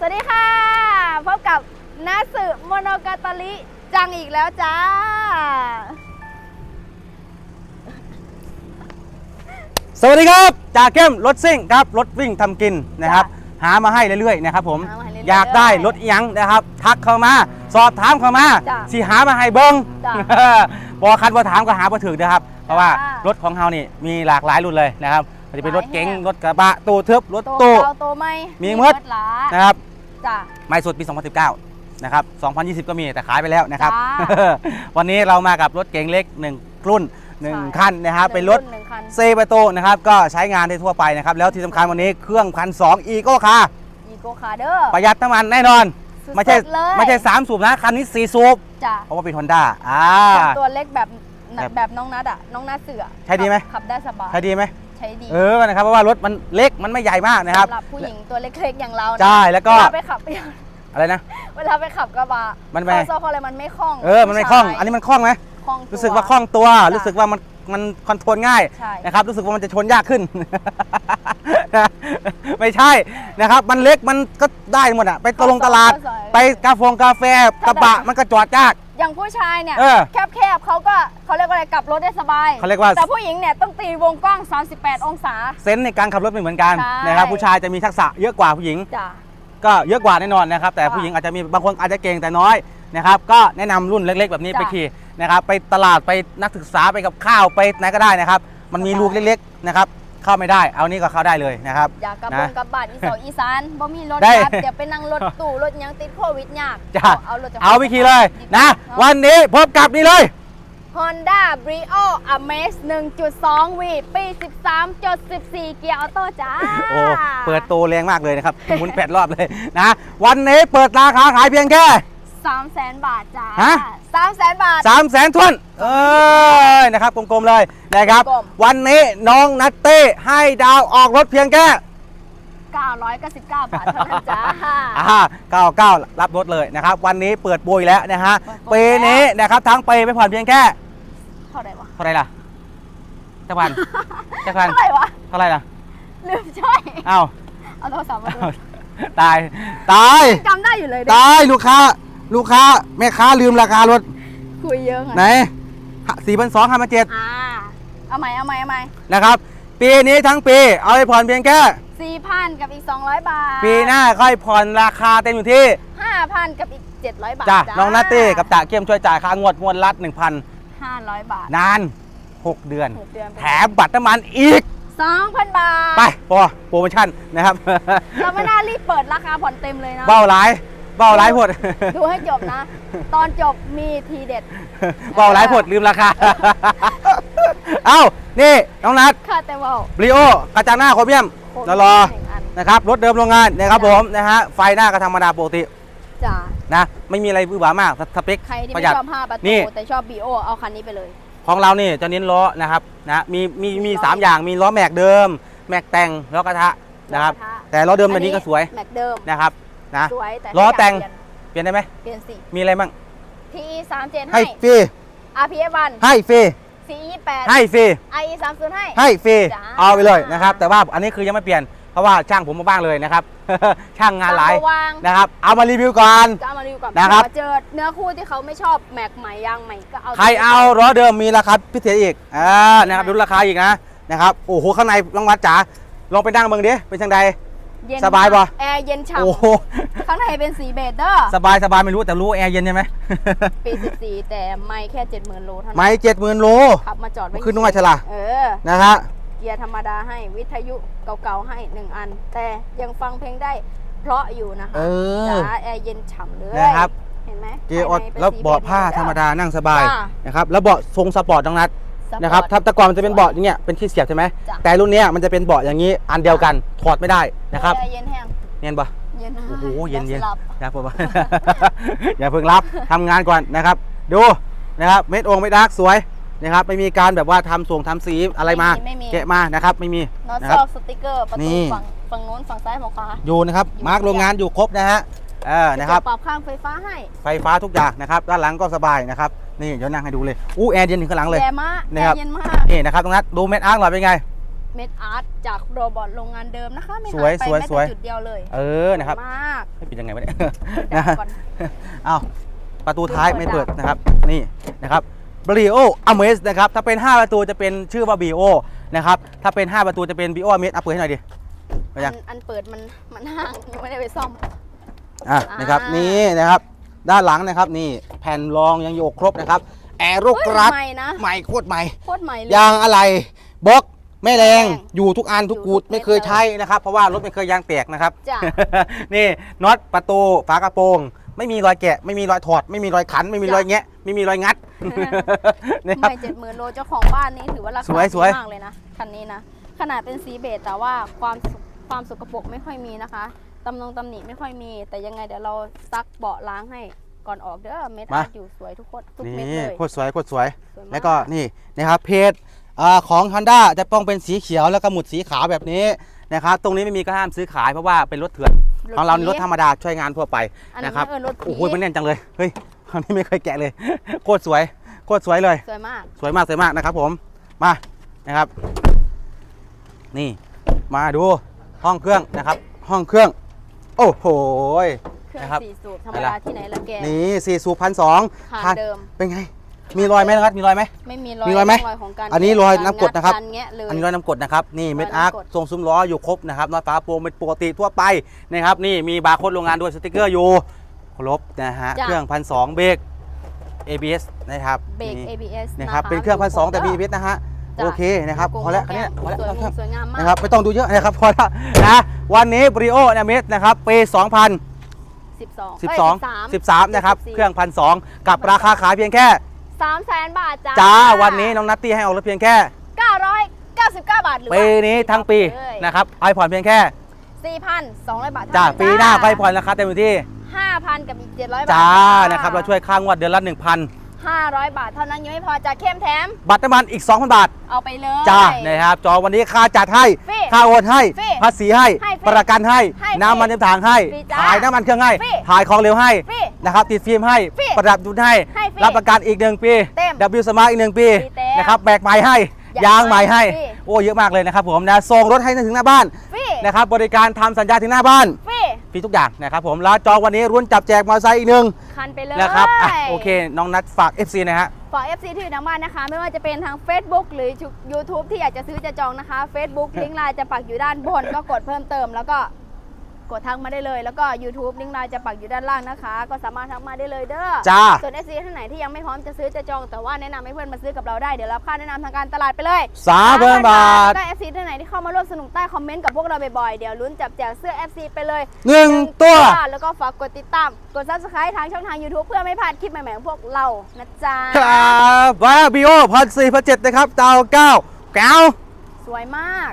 สวัสดีค่ะ พบกับนาสึโมโนกาตาลิจังอีกแล้วจ้า สวัสดีครับจ่าเข้มรถซิ่งครับรถวิ่งทำกินนะครับ หามาให้เรื่อยๆนะครับผมหามาให้เรื่อยๆอยากได้รถอิหยังนะครับ ทักเข้ามา สอบถามเข้ามาจ้ะสิหามาให้เบิ้งจ้ะบอคันบอถามก็หาบ่ถึกนะครับ เพราะว่าจ้ะรถของเฮานี่มีหลากหลายรุ่นเลยนะครับ มันจะเป็นรถเก๋งหลายแห่งรถกระบะตู้ทึบรถโตตู้เก่าโตไม่มีหมด หลานะครับจ้ะไม่สุดปี 2019 นะครับ 2020 ก็มีแต่ขายไปแล้วนะครับ จ้ วันนี้เรามากับรถเก๋งเล็ก 1 รุ่นใช่1คันนะครับ เป็นรถหนึ่งคันเซประตูนะครับ ก็ใช้งานได้ทั่วไปนะครับ แล้วที่สำคัญวันนี้เครื่องพันสองอีโก้คาอีโกคาเดอร์ประหยัดน้ำมันแน่นอน สุดๆไม่ใช่เลยไม่ใช่ 3 สูบนะ คันนี้ 4 สูบ จ้ะเพราะว่าเป็นฮอนด้าอ่าตัวเล็กแบบแบบแบบน้องนัดอะน้องนัดเสือใช้ดีไหม ขับขับได้สบาย ใช่ดีไหม ใช้ดีเออนะครับเพราะว่ารถมันเล็กมันไม่ใหญ่มากนะครับสำหรับผู้หญิงตัวเล็กๆอย่างเรานะใช่แล้วก็เวลาไปขับอะไรนะเวลาไปขับกระบะมันไม่เข้าซอกเข้าอะไรมันไม่คล่อง เออมันไม่คล่องผู้ชายอันนี้มันคล่องไหมคล่องตัวรู้สึกว่าคล่องตัวจ้ะรู้สึกว่ามันมันคอนโทรลง่ายใช่นะครับรู้สึกว่ามันจะชนยากขึ้น ไม่ใช่นะครับ มันเล็กมันก็ได้หมดอะไปตลงตลาด ไปกาแฟกาแฟกระบะมันก็จอดยาก อย่างผู้ชายเนี่ยเออแคบๆเขาก็เขาเรียกว่าอะไรกลับรถได้สบายเขาเรียกว่า แต่ผู้หญิงเนี่ยต้องตีวงกว้าง 38 องศา เซนส์ในการขับรถไม่เหมือนกันใช่ นะครับผู้ชายจะมีทักษะเยอะกว่าผู้หญิง จ้ะ ก็เยอะกว่าแน่นอนนะครับ แต่ค่ะผู้หญิงอาจจะมีบางคนอาจจะเก่งแต่น้อยนะครับ ก็แนะนำรุ่นเล็ก ๆ แบบนี้จ้ะไปขี่นะครับ ไปตลาดไปนักศึกษาไปกับข้าวไปไหนก็ได้นะครับ มันมีได้ลูกเล็กๆนะครับ เข้าไม่ได้ เอานี่ก็เข้าได้เลยนะครับอยากกลับนะบงกลับบ้านอีสานอีสานบ่มีรถได้บัสเดี๋ยวไปนั่งรถตู้รถหยังติดโควิดยากจ้ะ เอารถจะเอาไปขี่เลยนะดีกว่าวันนี้พบกับนี่เลย Honda Brio Amaze 1.2 V ปี 13.14 เกียร์ออโต้จ้า โอ้เปิดตัวแรงมากเลยนะครับหมุนแปดรอบเลยนะ วันนี้เปิดราคาขายเพียงแค่ 3แสนบาทจ้าฮะ3แสนบาท3 0 0แสนทวนเอ้ยนะครับกลมๆเลยนะครับ กลม วันนี้น้องนัตเต้ให้ดาวออกรถเพียงแค่999บาทเท่านั้นจ้า อ่า99 รับรถเลยนะครับ วันนี้เปิดโบยแล้วนะฮะเปิปีดโปรแล้ว นี้นะครับทั้งปีไม่ผ่อนเพียงแค่เท่าไหร่วะ เท่าไหรล่ะจักพันจักพันเท่าไหร่วะ เท่าไหรล่ะลืมช่วยเอ้าเอาโทรศัพท์มาดูตายตายจำได้อยู่เลยเด็กตายลูกค้า ลูกค้าแม่ค้าลืมราคารถคุยเยอะไงไหนสี่พันสองห้าพันเจ็ดอ่าเอาใหม่เอาใหม่เอาใหม่นะครับ ปีนี้ทั้งปี เอาไปผ่อนเพียงแค่สี่พันกับอีก 200 บาท ปีหน้าค่อยผ่อนราคาเต็มอยู่ที่ห้าพันกับอีก 700 บาทจ้ะน้องนัตเต้กับจ่าเกียมช่วยจ่ายค่างวดงวดละ1,000 500 บาท นาน6เดือนหกเดือน แถมบัตรน้ำมันอีก 2,000 บาท ไปพอโปรโมชั่นนะครับเราไม่น่ารีบเปิดราคาผ่อนเต็มเลยนะเบ้าหลาย เบ้าหลายผดดูให้จบนะ ตอนจบมีทีเด็ดเบ้าหลายผดลืมราคา เอ้า นี่ น้องนัทค่าแต่ว่าบริโอกระจังหน้าโครเมียมโคตแล้วรอหนึ่งอันนะครับรถเดิมโรงงานนะครับผมนะฮะไฟหน้าก็ธรรมดาปกติจ้ะนะไม่มีอะไรบื้อหวามากสเปคใครที่ประไม่หยัดชอบ5ประนี่ตูแต่ชอบ BO เอาคันนี้ไปเลย ของเรานี่จะเน้นล้อนะครับนะมีมีมีสามอย่างมีล้อแม็กเดิม แม็กแต่งล้อกระทะนะครับล้อกระทะแต่ล้อเดิมตัวนี้ก็สวยแม็กเดิมนะครับ นะสวยแต่ล้อแต่งถ้าอยากเปลี่ยนได้ไหมเปลี่ยนเปลี่ยนสีมีอะไรบ้าง TE 3 7ให้ให้ฟรี RPF 1ให้ฟรี CE 8ให้ฟรี IE 3 0ให้ ให้ฟรีจ้า เอาไปเลยนะครับ แต่ว่าอันนี้คือยังไม่เปลี่ยนเพราะว่าช่างผมมาบ้างเลยนะครับ ช่างงานหลายตมมวางนะครับ เอามารีวิวก่อน จะเอามารีวิวก่อนนะครับเผื่อเจอเนื้อคู่ที่เขาไม่ชอบแม็กใหม่ยางใหม่ก็เอาใครเอาล้อเดิมมีราคาพิเศษอีกอ่านะครับดูราคาอีกนะนะครับโอ้โหข้างในรางวัลจ๋าลองไปนั่งเบิ่งดิเป็นจังใด เย็นสบายปะ แอร์เย็นฉ่โอ้โหำข้างในเป็นสีเบจเดอร์สบายสบายไม่รู้แต่รู้แอร์เย็นใช่ไหม ปี14แต่ไม่แค่ 70,000โลเท่านั้นไม่เจ็ดหมื่นโล ขับมาจอดไว้ขึ้นน้อยฉลาดเออ นะฮะ เกียร์ธรรมดาให้วิทยุเก่าๆให้1อัน แต่ยังฟังเพลงได้เพราะอยู่นะคะเออจ้าแอร์เย็นฉ่ำเลยนะครับ เห็นไหมเกียร์ออดภายในป็นแล้วสีเบาะผ้าบจธรรมดานั่งสบายจ้ะนะครับ แล้วเบาะทรงสปอร์ตตรงนัดสปอต นะครับถ้าแต่ก่อนมันจะเป็นเบาะอย่างเงี้ยเป็นที่เสียบใช่ไหมจ้ะ แต่รุ่นเนี้ยมันจะเป็นเบาะอย่างนี้อันเดียวกันถอดไม่ได้นะครับแอร์เย็นแห้งเนียนปะ เย็นโอ้โหเย็นอเย็นสลับอย่าผมอย่าเพิ่งรับทำงานก่อนนะครับ ดูนะครับเม็ดองเม็ดดักสวยนะครับไม่มีการแบบว่าทำส่งทำสีอะไรมาไม่มีเกะมานะครับไม่มีน็อตนะซครับอฟสติกเกอร์ประนี่ ตูฝั่งฝั่งโน้นฝั่งซ้ายฝั่งขวาอยู่นะครับอยู่มาร์กโรงงานอยู่ครบนะฮะเออนะครับ ปรับข้างไฟฟ้าให้ไฟฟ้าทุกอย่างนะครับ ด้านหลังก็สบายนะครับ นี่เดี๋ยวนั่งให้ดูเลยอู้แอร์เย็นถึงข้างหลังเลยแย่มากนะครับแอร์เย็นมาก นี่นะครับตรงนั้นดูเม็ดอาร์กหน่อยเป็นไง เม็ดอาร์ตจากโรบอทโรงงานเดิมนะคะ ไม่สวยหายไปสวยแม้สวยแต่จุดเดียวเลยเออนะครับมากไม่เป็นยังไงวะเนี่ยเดี๋ยวก่อน เอาประตูท้ายเปิดไม่เปิดดับนะครับนี่นะครับบริโออเมสนะครับถ้าเป็น 5 ประตูจะเป็นชื่อว่าบีโอนะครับถ้าเป็น 5 ประตูจะเป็นบีโออเมสเอาเปิดให้หน่อยดิมายังอันอันเปิดมันมันห่างยังไม่ได้ไปซ่อม อะนะครับอ่านี่ นี่นะครับ ด้านหลังนะครับนี่แผ่นรองยังอยู่ครบนะครับ แอโรเฮ้ยกราฟใหม่นะใหม่โคตรใหม่โคตรใหม่เลย ยางอะไรบล็อกแม่แรงแม่แรงอยู่ทุกอันทุกกูดอยู่ทุกไม่เคยเม็ดเลยใช้นะครับ เพราะว่ารถไม่เคยยางแตกนะครับ จ้ะ นี่น็อตประตูฝากระโปรง ไม่มีรอยแกะ ไม่มีรอยถอด ไม่มีรอยขัน ไม่มีจ้ะรอยแงะ ไม่มีรอยงัดนี่ครับ ไม่เจ็ดหมื่นโลเจ้าของบ้านนี้ถือว่าราคาสวยดีสวยมากเลยนะคันนี้นะขนาดเป็นสีเบจแต่ว่าความสุความสกปรกไม่ค่อยมีนะคะ ตำนงตำหนิไม่ค่อยมี แต่ยังไงเดี๋ยวเราซักเบาะล้างให้ก่อนออกเด้อเม็ดอาร์ตอยู่สวยทุกคนทุกเม็ดนี่เลย โคตรสวยโคตรสวย สวยมาแล้วก็นี่นะครับเพจอ่าของ Honda จะต้องเป็นสีเขียวแล้วก็หมุดสีขาวแบบนี้นะครับตรงนี้ไม่มีก็ห้ามซื้อขายเพราะว่าเป็นรถเถื่อนของเรานี่รถธรรมดาช่วยงานทั่วไปอันนี้นะครับเออรถผีโอ้โหมันแน่นจังเลยเฮ้ยคราวนี้ไม่เคยแกะเลย โคตรสวยโคตรสวยเลย สวยมาก สวยมากสวยมากนะครับผมมานะครับ นี่มาดูห้องเครื่องนะครับ ห้องเครื่อง โอ้โหเครื่องนะครับ สี่สูบธรรมอะไรดาล่ะที่ไหนละแก นี่สี่สูบพันสองผ่านเดิม เป็นไง มีรอยไหมนะครับมีรอยไหม ไม่มีรอยมีรอยไหมร่งของการอันนี้รอยน้ำกรดนะครับการแงะเลย อันนี้รอยน้ำกรดนะครับนี่เม็ดรอยอาร์คน้ำกรด ทรงซุ้มล้ออยู่ครบนะครับน็อตฝาโปรงเป็นปกติทั่วไปนะครับนี่มีบาร์โค้ดโรงงานด้วยสติกเกอร์อยู่ครบนะฮะจ้ะเครื่องพันสองเบรก ABS นะครับเบรก นี่ ABS นะครับะะเป็นเครื่องพันสองแต่ดู ABS นะฮะจ้ะ โอเคนะครับดูพอแล้วโกคันงนี้พอแล้วสวยเครื่องสวยงามมากนะครับไม่ต้องดูเยอะนะครับพอแล้วนะวันนี้บริโอเนี่ยเมสนะครับปี2012 12 13 นะครับ เครื่องพันสกับราคาขายเพียงแค่3แสนบาทจ้า จ้า วันนี้น้องนัตตี้ให้ออกรถเพียงแค่ 999 บาทหรือปีนี้ทั้งปีเลยนะครับไอผ่อนเพียงแค่ 4,200 บาท จ้าเท่นั้นปีหน้าก็ไอผ่อนราคาเต็มอยู่ที่ 5,000 กับอีก 700 บาท จ้า นะครับ เราช่วยค่างวดเดือนละ 1,000 500 บาทเท่านั้นยังไม่พอจากเข้มแถม บัตรน้ำมันอีก 2,000 บาท เอาไปเลย จ้านะครับ จอวันนี้ค่าจัดให้ ฟรีค่าโอนให้ ฟรีภาษีให้ ให้ฟรีประกันให้ ให้ฟรีน้ำมันเต็มถังให้ ฟรีจ้าถ่ายน้ำมันเครื่องให้ ฟรีถ่ายของเร็วให้ ฟรีนะครับ ติดฟิล์มให้ ฟรีประดับดุนให้ ให้ฟรีรับประกันอีกหนึ่งปี เต็ม W Smart อีกหนึ่งปี ฟรีเต็มนะครับแบกใหม่ให้ ยางยางใหม่ให้ ฟรี โอ้ เยอะมากเลยนะครับผมนะ ส่งรถให้ถึงหน้าบ้าน ฟรีนะครับ บริการทำสัญญาถึงหน้าบ้าน ฟรี ฟรีทุกอย่างนะครับผมแล้วจองวันนี้รุ่นจับแจกมอเตอร์ไซค์อีกหนึ่งคันไปเลยนะครับอะโอเค น้องนัดฝาก FC นะฮะ ฝาก FC ที่อยู่ทางบ้านนะคะ ไม่ว่าจะเป็นทาง Facebook หรือ YouTube ที่อยากจะซื้อจะจองนะคะ Facebook ลิงก์ไลน์จะปักอยู่ด้านบนก็กดเพิ่มเติมแล้วก็ กดทักมาได้เลย แล้วก็ YouTube ลิงก์ไลน์จะปักอยู่ด้านล่างนะคะ ก็สามารถทักมาได้เลยเด้อจ้า ส่วน FC ท่านไหนที่ยังไม่พร้อมจะซื้อจะจอง แต่ว่าแนะนำให้เพื่อนมาซื้อกับเราได้ เดี๋ยวรับค่าแนะนำทางการตลาดไปเลยสามพันบาท แล้วก็ FC ท่านไหนที่เข้ามาร่วมสนุกใต้คอมเมนต์กับพวกเราบ่อยๆ เดี๋ยวลุ้นจับแจกเสื้อ FC ไปเลยหนึ่งตัว แล้วก็ฝากกดติดตาม กด Subscribe ทางช่องทาง YouTube เพื่อไม่พลาดคลิปใหม่ๆของพวกเรานะจ๊ะ ครับว่าบีโอพันสี่พันเจ็ดนะครับดาวเก้าแก้ว สวยมาก